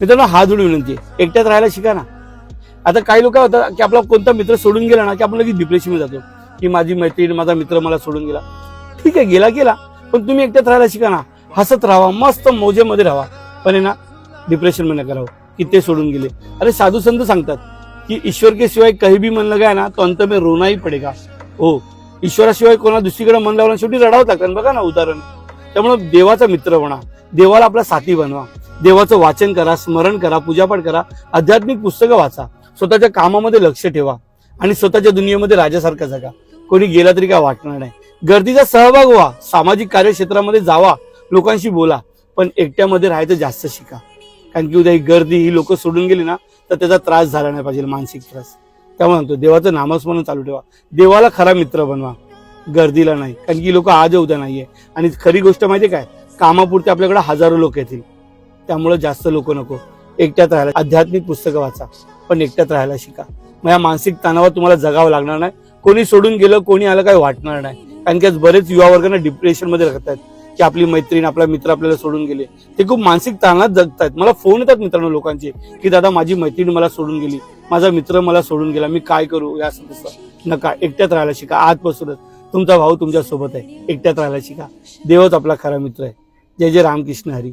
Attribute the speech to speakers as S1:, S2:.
S1: मित्रांनो हा जोडून विनंती. आहे एकट्यात राहायला शिका ना. आता काही लोक होतात की आपला कोणता मित्र सोडून गेला ना की आपण लगेच डिप्रेशनमध्ये जातो. की माझी मैत्रीण माझा मित्र मला सोडून गेला. ठीक आहे गेला गेला. पण तुम्ही एकट्यात राहायला शिका ना. हसत राहा मस्त मौजेमध्ये राहा. पण आहे ना डिप्रेशनमध्ये करावं की ते सोडून गेले. अरे साधू संत सांगतात की ईश्वर के सिवाय काही बी मन लगाय ना तो अंत में रोनाही पडेगा. हो ईश्वराशिवाय कोणा दुसरीकडे मन लावला शेवटी रडावं लागतात बघा ना उदाहरण. त्यामुळे देवाचा मित्र बना देवाला आपला साथी बनवा. देवाचं वाचन करा स्मरण करा पूजापाठ करा आध्यात्मिक पुस्तकं वाचा. स्वतःच्या कामामध्ये लक्ष ठेवा आणि स्वतःच्या दुनियेमध्ये राजासारखा जगा. कोणी गेला तरी काय वाटणार नाही. गर्दीचा सहभाग व्हा. सामाजिक कार्यक्षेत्रामध्ये जावा. लोकांशी बोला. पण एकट्यामध्ये राहायचं जास्त शिका. कारण की उद्या ही गर्दी ही लोक सोडून गेली ना तर त्याचा त्रास झाला नाही पाहिजे मानसिक त्रास. त्यामुळे म्हणतो देवाचं नामस्मरण चालू ठेवा. देवाला खरा मित्र बनवा. गर्दीला नाही. कारण की लोक आज उद्या नाहीये. आणि खरी गोष्ट माहिती काय? कामापुरते आपल्याकडे हजारो लोक येतील. त्यामुळे जास्त लोक नको. एकट्यात राहायला आध्यात्मिक पुस्तकं वाचा पण एकट्यात राहायला शिका. मग या मानसिक तणावात तुम्हाला जगावं लागणार नाही. कोणी सोडून गेलं कोणी आलं काही वाटणार नाही. कारण की आज बरेच युवा वर्गांना डिप्रेशनमध्ये राहतात की आपली मैत्रीण आपला मित्र आपल्याला सोडून गेले. ते खूप मानसिक ताणात जगतायत. मला फोन येतात मित्रांनो लोकांचे की दादा माझी मैत्रीण मला सोडून गेली. माझा मित्र मला सोडून गेला. मी काय करू? या तसं. नका. एकट्यात राहायला शिका. आजपासूनच तुमचा भाऊ तुमच्यासोबत आहे. एकट्यात राहायला शिका. देवच आपला खरा मित्र आहे. जय जय रामकृष्ण हरी.